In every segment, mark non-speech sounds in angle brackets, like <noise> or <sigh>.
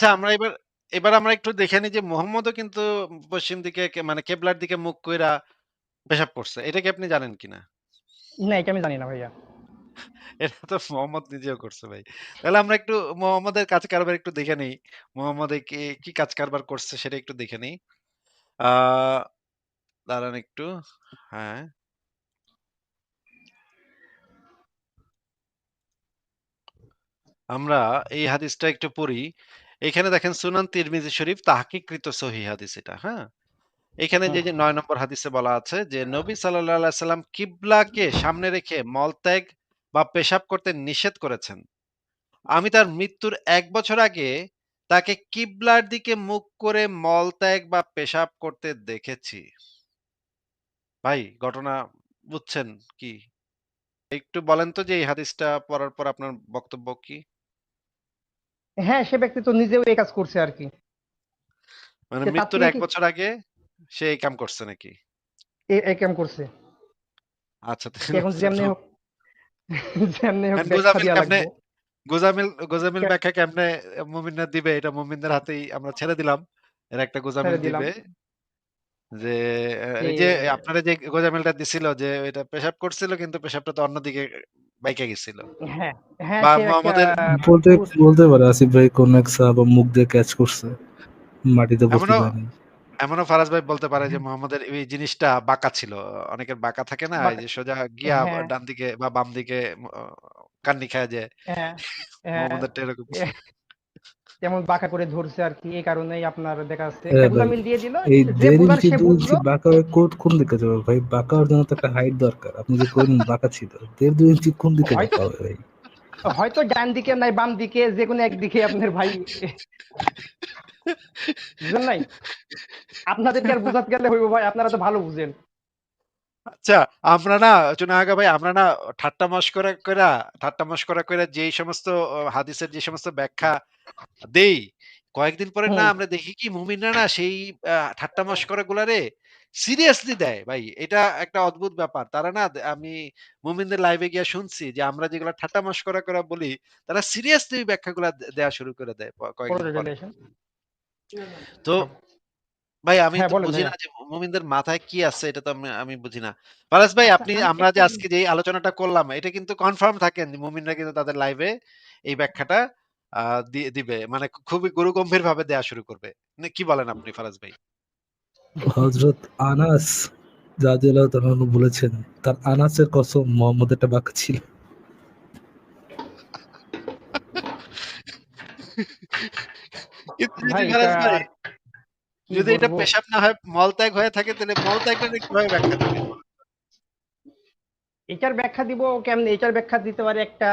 আচ্ছা আমরা এবার এবার আমরা একটু দেখে নিই যে মোহাম্মদও কিন্তু পশ্চিম দিকে কে মানে কেবলার দিকে মুখ কইরা পেশাব করছে। এটা কি আপনি জানেন কিনা? না, এটা আমি জানি না ভাইয়া। <laughs> এটা তো মোহাম্মদ নিজেও করছে ভাই। তাহলে আমরা একটু মোহাম্মদের কাজ কারবার একটু দেখে নেই। মোহাম্মদ এ কি, কি কাজ কারবার করছে সেটা একটু দেখে নেই। আ দাঁড়ান একটু। হ্যাঁ। আমরা এই হাদিসটা একটু পড়ি। এখানে দেখেন সুনান তিরমিজি শরীফ তাহকিককৃত সহিহ হাদিস এটা, হ্যাঁ? এখানে যে। যে ৯ নম্বর হাদিসে বলা আছে যে নবী আলাইহি সাল্লাম কিবলাকে সামনে রেখে মলত্যাগ বা পেশাব করতে নিষেধ করেছেন। আমি তার মৃত্যুর ১ বছর আগে তাকে কিবলার দিকে মুখ করে মলত্যাগ বা পেশাব করতে দেখেছি। ভাই ঘটনা বুঝছেন কি? একটু বলেন তো যে এই হাদিসটা পড়ার পর আপনার বক্তব্য কি? হ্যাঁ, সে ব্যক্তি তো নিজেও এই কাজ করছে আরকি। মানে মৃত্যুর থেকে ১ কি বছর আগে সে এই কাম করছে নাকি? এই কাম করছে। আচ্ছা এখন যেমনি হোক <laughs> যেমনি হোক এখন ব্যাখ্যা গোজামিল গোজামিল গোজামিল কে ব্যাখ্যা কেমনে মুমিনরা দিবে এটা মুমিনদের হাতেই আমরা ছেড়ে দিলাম। এরা একটা গোজামিল দিবে। যে এই যে আপনারা যে গোজামিলটা দিছিল যে এটা পেশাব করছিল কিন্তু পেশাবটা তো অন্যদিকে বাইকা গেছিল। হ্যাঁ, হ্যাঁ, বা সে বলতে বলতে পারে আসিফ ভাই কোন এক সাহাবা মুখ দিয়ে ক্যাচ করছে। মাটিতে বসতে এমনও ফারাজ ভাই বলতে পারে যে মোহাম্মদের এই জিনিসটা বাঁকা ছিল। অনেকের বাঁকা থাকে না? এই যে সোজা গিয়া হ্যাঁ। ডান দিকে বা বাম দিকে কান্নি খায় যায়। <laughs> মোহাম্মদের এরকম এ তেমন বাঁকা করে ধরছে আরকি। এই কারণেই আপনার দেখা যাচ্ছে হ্যাঁ ভাই। গোজামিল দিয়ে দিল। এই যে ১.৫ বুঝার ইঞ্চি সে ২ ইঞ্চি বুঝলো। বাঁকা কোট কোন দিকে যাবে ভাই? বাঁকা হওয়ার জন্য তো একটা হাইট দরকার। আপনি যে কইলেন বাঁকা ছিল। ১.৫ ২ ইঞ্চি কোন দিকে হবে ভাই? হয়তো ডান দিকে নাই বাম দিকে যে যেকোনো একদিকে আপনার ভাই বুঝেন নাই? আপনাদেরকে আর বুঝাতে গেলে হইব ভাই আপনারা তো ভালো বুঝেন। আচ্ছা আমরা না চুনাহাগা ভাই আমরা না ঠাট্টা মশকরা কইরা ঠাট্টা মশকরা কইরা যেই সমস্ত অ হাদিসের যে সমস্ত ব্যাখ্যা দেই, কয়েকদিন পরে না হুম। আমরা দেখি কি মুমিনরা না সেই আ ঠাট্টা মশকরা গুলারে সিরিয়াসলি দেয় ভাই। এটা একটা অদ্ভুত ব্যাপার। তারা না দে আমি মুমিনদের লাইভে গিয়া শুনছি যে আমরা যেগুলা ঠাট্টা মশকরা কইরা বলি, তারা সিরিয়াসলি ওই ব্যাখ্যাগুলা দে দেয়া শুরু করে দেয় প কয়েকদিন পরে। তো ভাই আমি হ্যাঁ, তো বলেন বুঝি ভাইয়া। না যে মুমিনদের মাথায় কি আছে এটা তো আমি আমি বুঝি না। ফারাজ ভাই আচ্ছা আপনি আমরা যে আজকে যেই আলোচনাটা করলাম এটা কিন্তু কনফার্ম থাকেন যে মুমিনরা কিন্তু তাদের লাইভে এই ব্যাখ্যাটা আ দি দিবে। মানে খুবই গুরুগম্ভীরভাবে দেয়া শুরু করবে। না কি বলেন আপনি ফারাজ ভাই? হযরত আনাস রাদিয়াল্লাহু তাআলা আনহু বলেছেন, তার আনাসের কসম মোহাম্মদেরটা বাঁকা ছিল। <laughs> ভাই এটা যদি এটা? পেশাব না হয় মলত্যাগ হয়ে থাকে তাহলে মলত্যাগটাকে কীভাবে ব্যাখ্যা দিবেন? এটার ব্যাখ্যা দিব কেমনে? এটার ব্যাখ্যা দিতে পারি একটা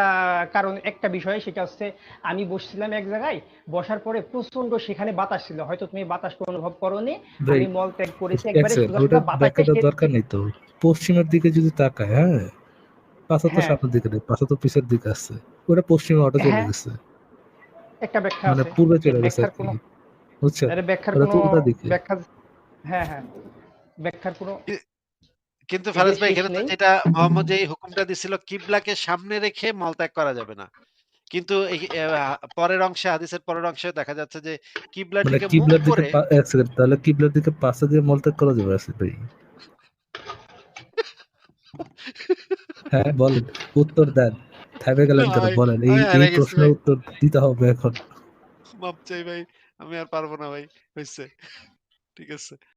কারণ একটা বিষয় সেটা হচ্ছে আমি বসছিলাম এক জায়গায়। বসার পরে প্রচণ্ড সেখানে বাতাস ছিল। হয়তো তুমি বাতাসটা অনুভব করোনি। আমি মলত্যাগ করেছি একবারে সোজা, ওটার সোজা বাতাসে ব্যাখ্যাটার সে দরকার নেই তো। পশ্চিমের দিকে যদি তাকায়, হ্যাঁ? পাছা তো হ্যাঁ। সামনের দিকে নেই। পাছা তো পিছের দিকে আছে। ওটা পশ্চিমে অটো চলে হ্যাঁ। গেছে। একটা ব্যাখ্যা মানে পূর্বে চলে গেছে ব্যাখ্যার কোনো। ব্যাখ্যা হ্যাঁ, হ্যাঁ। ব্যাখ্যার কোনো কিন্তু ফারাজ ভাই এখানে তো যেটা মোহাম্মদ যে হুকুমটা দিছিল কিবলাকে সামনে রেখে মলত্যাগ করা যাবে না। কিন্তু পরের অংশে হাদিসের পরের অংশে দেখা যাচ্ছে যে কিবলার মানে দিকে মুখ করে এক সেকেন্ড তাহলে কিবলার দিকে পাছা দিয়ে মলত্যাগ করা যাবে আসিফ ভাই? <laughs> হ্যাঁ, বলেন। উত্তর দেন। থেমে গেলেন কেন? বলেন। এই এই প্রশ্নের উত্তর দিতে হবে এখন। মাপ চাই ভাই। আমি আর পারব না ভাই। হইছে। ঠিক আছে।